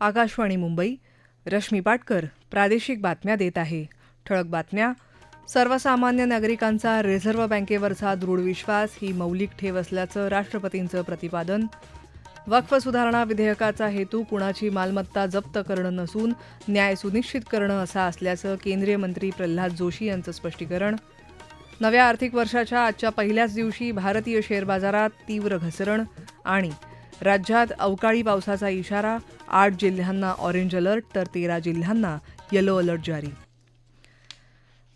आकाशवाणी मुंबई. रश्मी पाटकर प्रादेशिक बातम्या देत आहे. ठळक बातम्या. सर्वसामान्य नागरिकांचा रिझर्व्ह बँकेवरचा दृढ विश्वास ही मौलिक ठेव असल्याचं राष्ट्रपतींचं प्रतिपादन. वक्फ सुधारणा विधेयकाचा हेतू कुणाची मालमत्ता जप्त करणं नसून न्याय सुनिश्चित करणं असा असल्याचं केंद्रीय मंत्री प्रल्हाद जोशी यांचं स्पष्टीकरण. नव्या आर्थिक वर्षाच्या आजच्या पहिल्याच दिवशी भारतीय शेअर बाजारात तीव्र घसरण आणि राज्यात अवकाळी पावसाचा इशारा आठ जिल्ह्यांना ऑरेंज अलर्ट तर तेरा जिल्ह्यांना येलो अलर्ट जारी.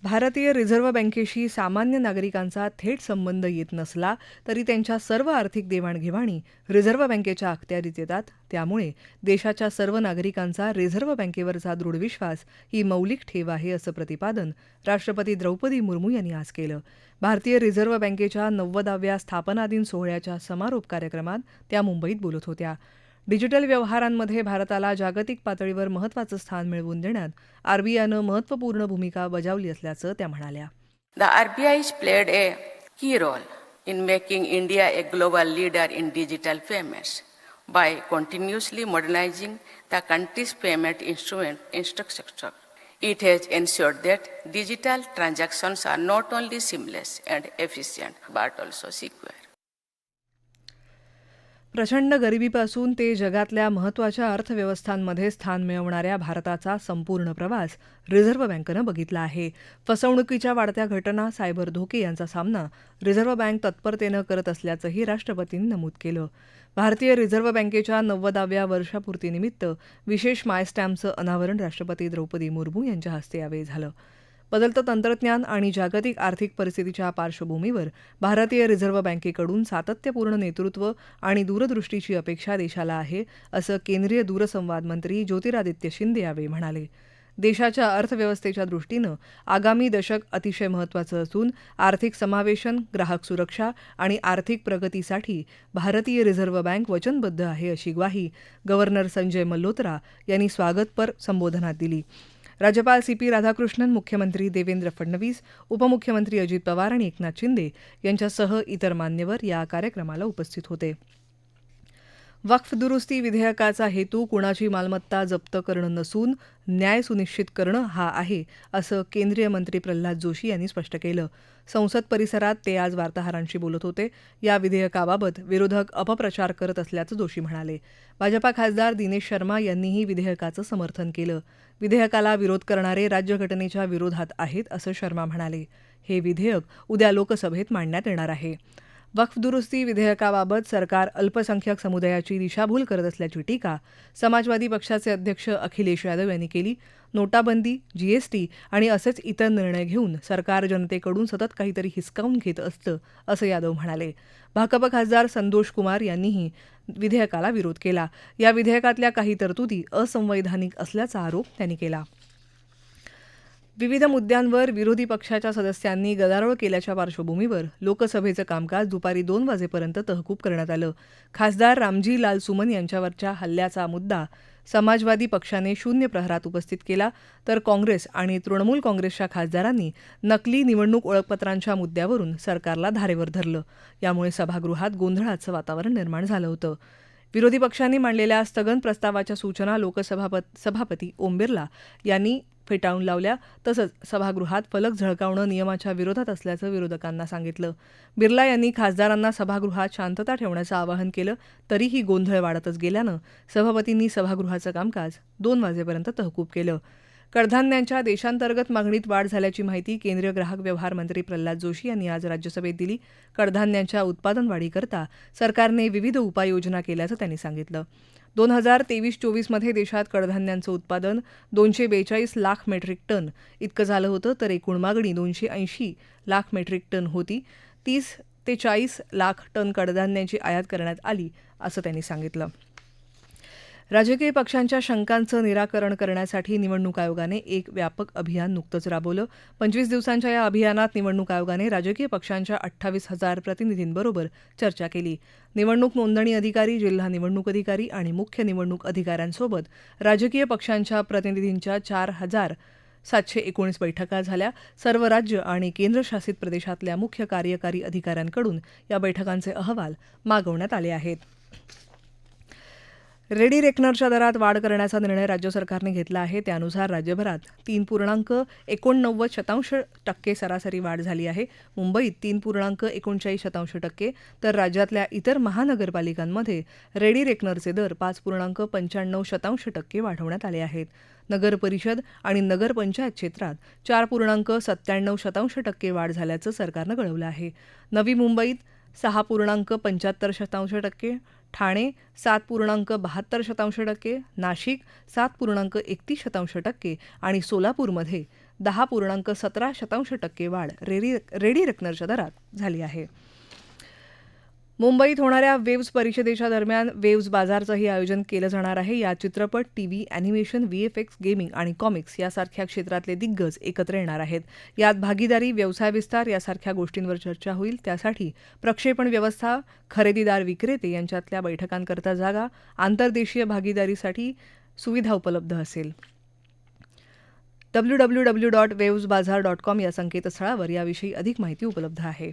भारतीय रिझर्व्ह बँकेशी सामान्य नागरिकांचा थेट संबंध येत नसला तरी त्यांच्या सर्व आर्थिक देवाणघेवाणी रिझर्व्ह बँकेच्या अखत्यारीत येतात. त्यामुळे देशाच्या सर्व नागरिकांचा रिझर्व्ह बँकेवरचा दृढ विश्वास ही मौलिक ठेव आहे असं प्रतिपादन राष्ट्रपती द्रौपदी मुर्मू यांनी आज केलं. भारतीय रिझर्व्ह बँकेच्या नव्वदाव्या स्थापना दिन सोहळ्याच्या समारोप कार्यक्रमात त्या मुंबईत बोलत होत्या. डिजिटल व्यवहारांमध्ये भारताला जागतिक पातळीवर महत्वाचं स्थान मिळवून देण्यात आरबीआयनं महत्त्वपूर्ण भूमिका बजावली असल्याचं त्या म्हणाल्या. The RBI played a key role in making India a global leader in digital payment by continuously modernising the country's payment instrument infrastructure it has ensured that digital transactions are not only seamless and efficient but also secure प्रचंड गरिबीपासून ते जगातल्या महत्त्वाच्या अर्थव्यवस्थांमध्ये स्थान मिळवणाऱ्या भारताचा संपूर्ण प्रवास रिझर्व्ह बँकेनं बघितला आहे. फसवणुकीच्या वाढत्या घटना सायबर धोके यांचा सामना रिझर्व्ह बँक तत्परतेनं करत असल्याचंही राष्ट्रपतींनी नमूद केलं. भारतीय रिझर्व्ह बँकेच्या नव्वदाव्या वर्षापूर्तीनिमित्त विशेष मायस्टॅम्पचं अनावरण राष्ट्रपती द्रौपदी मुर्मू यांच्या हस्ते यावेळी झालं. बदलतं तंत्रज्ञान आणि जागतिक आर्थिक परिस्थितीच्या पार्श्वभूमीवर भारतीय रिझर्व्ह बँकेकडून सातत्यपूर्ण नेतृत्व आणि दूरदृष्टीची अपेक्षा देशाला आहे असं केंद्रीय दूरसंवाद मंत्री ज्योतिरादित्य शिंदे यावेळी म्हणाले. देशाच्या अर्थव्यवस्थेच्या दृष्टीनं आगामी दशक अतिशय महत्त्वाचं असून आर्थिक समावेशन ग्राहक सुरक्षा आणि आर्थिक प्रगतीसाठी भारतीय रिझर्व्ह बँक वचनबद्ध आहे अशी ग्वाही गव्हर्नर संजय मल्होत्रा यांनी स्वागतपर संबोधनात दिली. राज्यपाल सी पी राधाकृष्णन मुख्यमंत्री देवेंद्र फडणवीस उपमुख्यमंत्री अजित पवार आणि एकनाथ शिंदे यांच्यासह इतर मान्यवर या कार्यक्रमाला उपस्थित होते. वक्फ दुरुस्ती विधेयकाचा हेतू कुणाची मालमत्ता जप्त करणं नसून न्याय सुनिश्चित करणं हा आहे असं केंद्रीय मंत्री प्रल्हाद जोशी यांनी स्पष्ट केलं. संसद परिसरात ते आज वार्ताहरांशी बोलत होते. या विधेयकाबाबत विरोधक अपप्रचार करत असल्याचं जोशी म्हणाले. भाजपा खासदार दिनेश शर्मा यांनीही विधेयकाचं समर्थन केलं. विधेयकाला विरोध करणारे राज्यघटनेच्या विरोधात आहेत असं शर्मा म्हणाले. हे विधेयक उद्या लोकसभेत मांडण्यात येणार आहे. वक्फ दुरुस्ती विधेयकाबाबत सरकार अल्पसंख्याक समुदायाची दिशाभूल करत असल्याची टीका समाजवादी पक्षाचे अध्यक्ष अखिलेश यादव यांनी केली. नोटाबंदी जीएसटी आणि असेच इतर निर्णय घेऊन सरकार जनतेकडून सतत काहीतरी हिसकावून घेत असतं असं यादव म्हणाले. भाकप खासदार संतोष कुमार यांनीही विधेयकाला विरोध केला. या विधेयकातल्या काही तरतुदी असंवैधानिक असल्याचा आरोप त्यांनी केला. विविध मुद्द्यांवर विरोधी पक्षाच्या सदस्यांनी गदारोळ केल्याच्या पार्श्वभूमीवर लोकसभेचं कामकाज दुपारी दोन वाजेपर्यंत तहकूब करण्यात आलं. खासदार रामजी लाल सुमन यांच्यावरच्या हल्ल्याचा मुद्दा समाजवादी पक्षाने शून्य प्रहरात उपस्थित केला तर काँग्रेस आणि तृणमूल काँग्रेसच्या खासदारांनी नकली निवडणूक ओळखपत्रांच्या मुद्द्यावरून सरकारला धारेवर धरलं. यामुळे सभागृहात गोंधळाचं वातावरण निर्माण झालं होतं. विरोधी पक्षांनी मांडलेल्या स्थगन प्रस्तावाच्या सूचना लोकसभापती सभापती ओम बिर्ला यांनी फेटाळून लावल्या. तसंच सभागृहात फलक झळकावणं नियमाच्या विरोधात असल्याचं विरोधकांना सांगितलं. बिर्ला यांनी खासदारांना सभागृहात शांतता ठेवण्याचं आवाहन केलं तरीही गोंधळ वाढतच गेल्यानं सभापतींनी सभागृहाचं कामकाज दोन वाजेपर्यंत तहकूब केलं. कडधान्यांच्या देशांतर्गत मागणीत वाढ झाल्याची माहिती केंद्रीय ग्राहक व्यवहार मंत्री प्रल्हाद जोशी यांनी आज राज्यसभेत दिली. कडधान्यांच्या उत्पादन वाढीकरता सरकारने विविध उपाययोजना केल्याचं त्यांनी सांगितलं. दोन हजार तेवीस चोवीसमध्ये देशात कडधान्यांचं उत्पादन दोनशे बेचाळीस लाख मेट्रिक टन. इतकं झालं होतं तर एकूण मागणी दोनशे ऐंशी लाख मेट्रिक टन होती. तीस ते चाळीस लाख टन कडधान्यांची आयात करण्यात आली असं त्यांनी सांगितलं. राजकीय पक्षांच्या शंकांचं निराकरण करण्यासाठी निवडणूक आयोगाने एक व्यापक अभियान नुकतंच राबवलं. पंचवीस दिवसांच्या या अभियानात निवडणूक आयोगाने राजकीय पक्षांच्या अठ्ठावीस हजार प्रतिनिधींबरोबर चर्चा केली. निवडणूक नोंदणी अधिकारी जिल्हा निवडणूक अधिकारी आणि मुख्य निवडणूक अधिकाऱ्यांसोबत राजकीय पक्षांच्या प्रतिनिधींच्या चार हजार सातशे एकोणीस बैठका झाल्या. सर्व राज्य आणि केंद्रशासित प्रदेशातल्या मुख्य कार्यकारी अधिकाऱ्यांकडून या बैठकांचे अहवाल मागवण्यात आले आहेत. रेडी रेकनरच्या दरात वाढ करण्याचा निर्णय राज्य सरकारने घेतला आहे. त्यानुसार राज्यभरात तीन पूर्णांक एकोणनव्वद शतांश टक्के सरासरी वाढ झाली आहे. मुंबईत तीन पूर्णांक एकोणचाळीस शतांश टक्के तर राज्यातल्या इतर महानगरपालिकांमध्ये रेडी रेकनरचे दर पाच पूर्णांक पंच्याण्णव शतांश टक्के वाढवण्यात आले आहेत. नगर परिषद आणि नगरपंचायत क्षेत्रात चार पूर्णांक सत्त्याण्णव शतांश टक्के वाढ झाल्याचं सरकारनं कळवलं आहे. नवी मुंबईत सहा पूर्णांक पंच्याहत्तर शतांश टक्के ठाणे सात पूर्णांक बहात्तर शतांश टक्के नाशिक सात पूर्णांक एकतीस शतांश टक्के आणि सोलापूरमध्ये दहा पूर्णांक सतरा शतांश टक्के वाढ रेडी रेडी रेकनरच्या दरात झाली आहे. मुंबईत होणाऱ्या वेव्ज परिषदेच्या दरम्यान वेव्ज बाजारचंही आयोजन केलं जाणार आहे. या चित्रपट टीव्ही अॅनिमेशन व्हीएफएक्स गेमिंग आणि कॉमिक्स यासारख्या क्षेत्रातले दिग्गज एकत्र येणार आहेत. यात भागीदारी व्यवसाय विस्तार यासारख्या गोष्टींवर चर्चा होईल. त्यासाठी प्रक्षेपण व्यवस्था खरेदीदार विक्रेते यांच्यातल्या बैठकांकरता जागा आंतरदेशीय भागीदारीसाठी सुविधा उपलब्ध असेल. W W W dot waves bazaar dot com या संकेतस्थळावर याविषयी अधिक माहिती उपलब्ध आहे.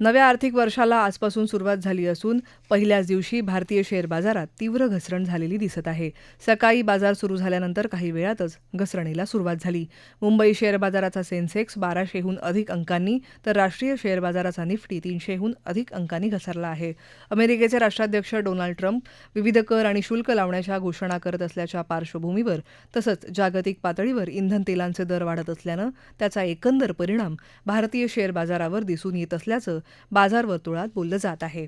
नव्या आर्थिक वर्षाला आजपासून सुरुवात झाली असून पहिल्याच दिवशी भारतीय शेअर बाजारात तीव्र घसरण झालेली दिसत आहे. सकाळी बाजार सुरू झाल्यानंतर काही वेळातच घसरणीला सुरुवात झाली. मुंबई शेअर बाजाराचा सेन्सेक्स बाराशेहून अधिक अंकांनी तर राष्ट्रीय शेअर बाजाराचा निफ्टी तीनशेहून अधिक अंकांनी घसरला आहे. अमेरिकेचे राष्ट्राध्यक्ष डोनाल्ड ट्रम्प विविध कर आणि शुल्क लावण्याच्या घोषणा करत असल्याच्या पार्श्वभूमीवर तसंच जागतिक पातळीवर इंधन तेलांचे दर वाढत असल्यानं त्याचा एकंदर परिणाम भारतीय शेअर बाजारावर दिसून येत असल्याचं बाजार वर्तुळात बोललं जात आहे.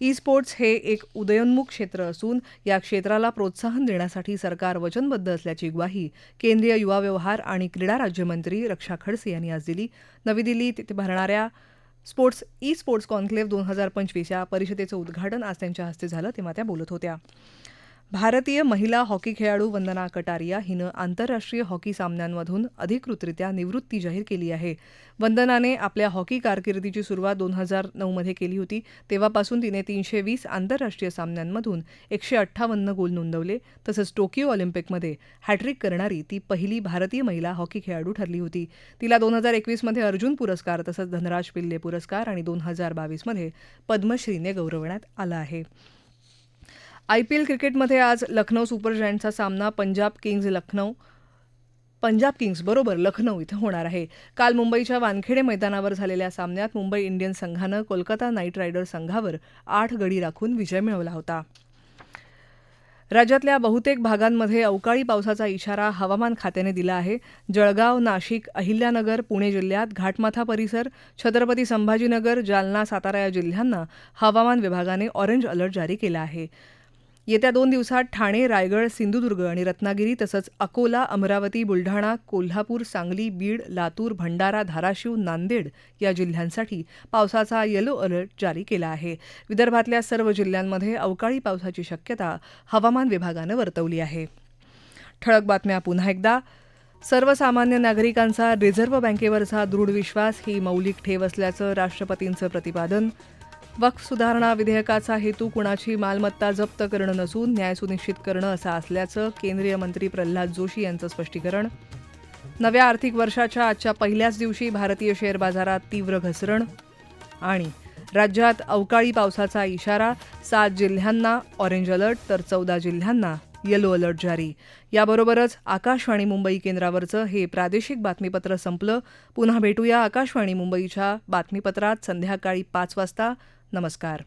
ई स्पोर्ट्स हे एक उदयोन्मुख क्षेत्र असून या क्षेत्राला प्रोत्साहन देण्यासाठी सरकार वचनबद्ध असल्याची ग्वाही केंद्रीय युवा व्यवहार आणि क्रीडा राज्यमंत्री रक्षा खडसे यांनी आज दिली. नवी दिल्लीत तिथे भरणाऱ्या स्पोर्ट्स ई स्पोर्ट्स कॉन्क्लेव्ह दोन हजार पंचवीस या परिषदेचं उद्घाटन आज त्यांच्या हस्ते झालं तेव्हा त्या बोलत होत्या. भारतीय महिला हॉकी खेळाडू वंदना कटारिया हिनं आंतरराष्ट्रीय हॉकी सामन्यांमधून अधिकृतरित्या निवृत्ती जाहीर केली आहे. वंदनाने आपल्या हॉकी कारकिर्दीची सुरुवात दोन हजार नऊमध्ये केली होती. तेव्हापासून तिने तीनशे वीस आंतरराष्ट्रीय सामन्यांमधून एकशे अठ्ठावन्न गोल नोंदवले. तसंच टोकियो ऑलिम्पिकमध्ये हॅट्रिक करणारी ती पहिली भारतीय महिला हॉकी खेळाडू ठरली होती. तिला दोन हजार एकवीसमध्ये अर्जुन पुरस्कार तसंच धनराज पिल्ले पुरस्कार आणि दोन हजार बावीसमध्ये पद्मश्रीने गौरवण्यात आलं आहे. आयपीएल क्रिकेटमध्ये आज लखनौ सुपर जायंटचा सामना पंजाब किंग्ज लखनौ. पंजाब किंग्स बरोबर लखनौ इथं होणार आहे. काल मुंबईच्या वानखेडे मैदानावर झालेल्या सामन्यात मुंबई इंडियन्स संघानं कोलकाता नाईट रायडर्स संघावर आठ गडी राखून विजय मिळवला होता. राज्यातल्या बहुतेक भागांमध्ये अवकाळी पावसाचा इशारा हवामान खात्याने दिला आहे. जळगाव नाशिक अहिल्यानगर पुणे जिल्ह्यात घाटमाथा परिसर छत्रपती संभाजीनगर जालना सातारा या जिल्ह्यांना हवामान विभागाने ऑरेंज अलर्ट जारी केला आहे. येत्या दोन दिवसात ठाणे रायगड सिंधुदुर्ग आणि रत्नागिरी तसंच अकोला अमरावती बुलढाणा कोल्हापूर सांगली बीड लातूर भंडारा धाराशिव नांदेड या जिल्ह्यांसाठी पावसाचा येलो अलर्ट जारी केला आहे. विदर्भातल्या सर्व जिल्ह्यांमध्ये अवकाळी पावसाची शक्यता हवामान विभागानं वर्तवली आहे. ठळक बातम्या पुन्हा एकदा. सर्वसामान्य नागरिकांचा रिझर्व्ह बँकेवरचा दृढ विश्वास ही मौलिक ठेव असल्याचं राष्ट्रपतींचं प्रतिपादन. वक्फ सुधारणा विधेयकाचा हेतू कुणाची मालमत्ता जप्त करणं नसून न्याय सुनिश्चित करणं असा असल्याचं केंद्रीय मंत्री प्रल्हाद जोशी यांचं स्पष्टीकरण. नव्या आर्थिक वर्षाच्या आजच्या पहिल्याच दिवशी भारतीय शेअर बाजारात तीव्र घसरण आणि राज्यात अवकाळी पावसाचा इशारा सात जिल्ह्यांना ऑरेंज अलर्ट तर चौदा जिल्ह्यांना येलो अलर्ट जारी. याबरोबरच आकाशवाणी मुंबई केंद्रावरचं हे प्रादेशिक बातमीपत्र संपलं. पुन्हा भेटूया आकाशवाणी मुंबईच्या बातमीपत्रात संध्याकाळी पाच वाजता. नमस्कार.